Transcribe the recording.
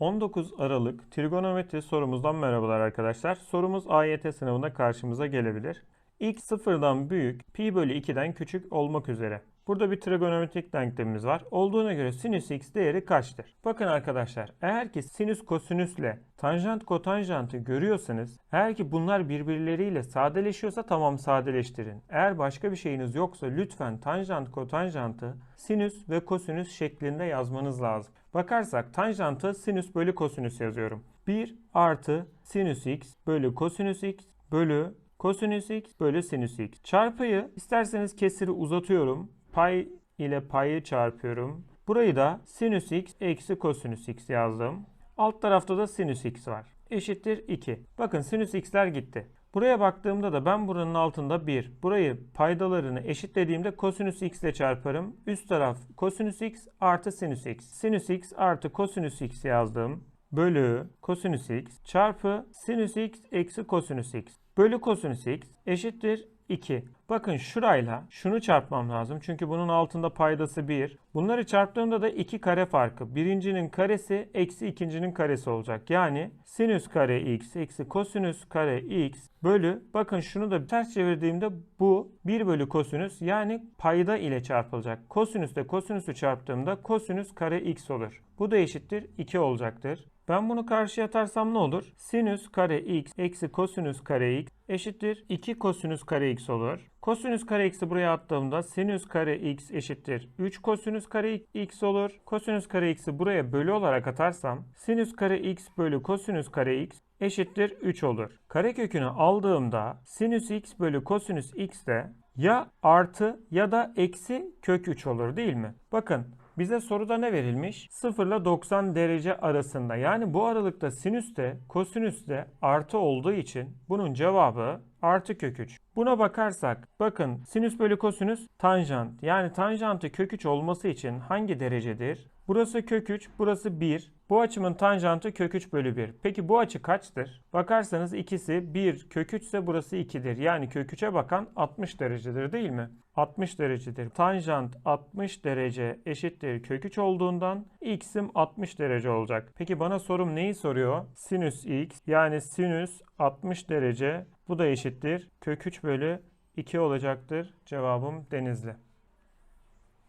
19 Aralık trigonometri sorumuzdan merhabalar arkadaşlar. Sorumuz AYT sınavında karşımıza gelebilir. X sıfırdan büyük, pi bölü 2'den küçük olmak üzere. Burada bir trigonometrik denklemimiz var. Olduğuna göre sinüs x değeri kaçtır? Bakın arkadaşlar eğer ki sinüs kosinüsle tanjant kotanjantı görüyorsanız eğer ki bunlar birbirleriyle sadeleşiyorsa tamam sadeleştirin. Eğer başka bir şeyiniz yoksa lütfen tanjant kotanjantı sinüs ve kosinüs şeklinde yazmanız lazım. Bakarsak tanjantı sinüs bölü kosinüs yazıyorum. 1 artı sinüs x bölü kosinüs x bölü kosinüs x bölü sinüs x. Çarpıyı isterseniz kesiri uzatıyorum. Pay ile payı çarpıyorum. Burayı da sinüs x eksi kosinüs x yazdım. Alt tarafta da sinüs x var. Eşittir 2. Bakın sinüs x'ler gitti. Buraya baktığımda da ben buranın altında 1. Burayı paydalarını eşitlediğimde kosinüs x ile çarparım. Üst taraf kosinüs x artı sinüs x. Sinüs x artı kosinüs x yazdım. Bölü kosinüs x çarpı sinüs x eksi kosinüs x. Bölü kosinüs x eşittir 2. Bakın şurayla şunu çarpmam lazım. Çünkü bunun altında paydası 1. Bunları çarptığımda da 2 kare farkı. Birincinin karesi eksi ikincinin karesi olacak. Yani sinüs kare x eksi kosinüs kare x bölü bakın şunu da ters çevirdiğimde bu 1 bölü kosinüs yani payda ile çarpılacak. Kosinüsle kosinüsü çarptığımda kosinüs kare x olur. Bu da eşittir 2 olacaktır. Ben bunu karşıya atarsam ne olur? Sinüs kare x eksi kosinüs kare x eşittir 2 kosinüs kare x olur. Kosinüs kare x'i buraya attığımda sinüs kare x eşittir 3 kosinüs kare x olur. Kosinüs kare x'i buraya bölü olarak atarsam sinüs kare x bölü kosinüs kare x eşittir 3 olur. Karekökünü aldığımda sinüs x bölü kosinüs x de ya artı ya da eksi kök 3 olur değil mi? Bakın bize soruda ne verilmiş? 0 ile 90 derece arasında. Yani bu aralıkta sinüs de kosinüs de artı olduğu için bunun cevabı artı kök 3. Buna bakarsak bakın sinüs bölü kosinüs tanjant. Yani tanjantı kök 3 olması için hangi derecedir? Burası kök 3, burası 1. Bu açımın tanjantı kök 3 bölü 1. Peki bu açı kaçtır? Bakarsanız ikisi 1 kök 3 ise burası 2'dir. Yani kök 3'e bakan 60 derecedir değil mi? 60 derecedir. Tanjant 60 derece eşittir kök 3 olduğundan x'im 60 derece olacak. Peki bana sorum neyi soruyor? Sinüs x yani sinüs 60 derece bu da eşittir kök 3 bölü 2 olacaktır. Cevabım denizli.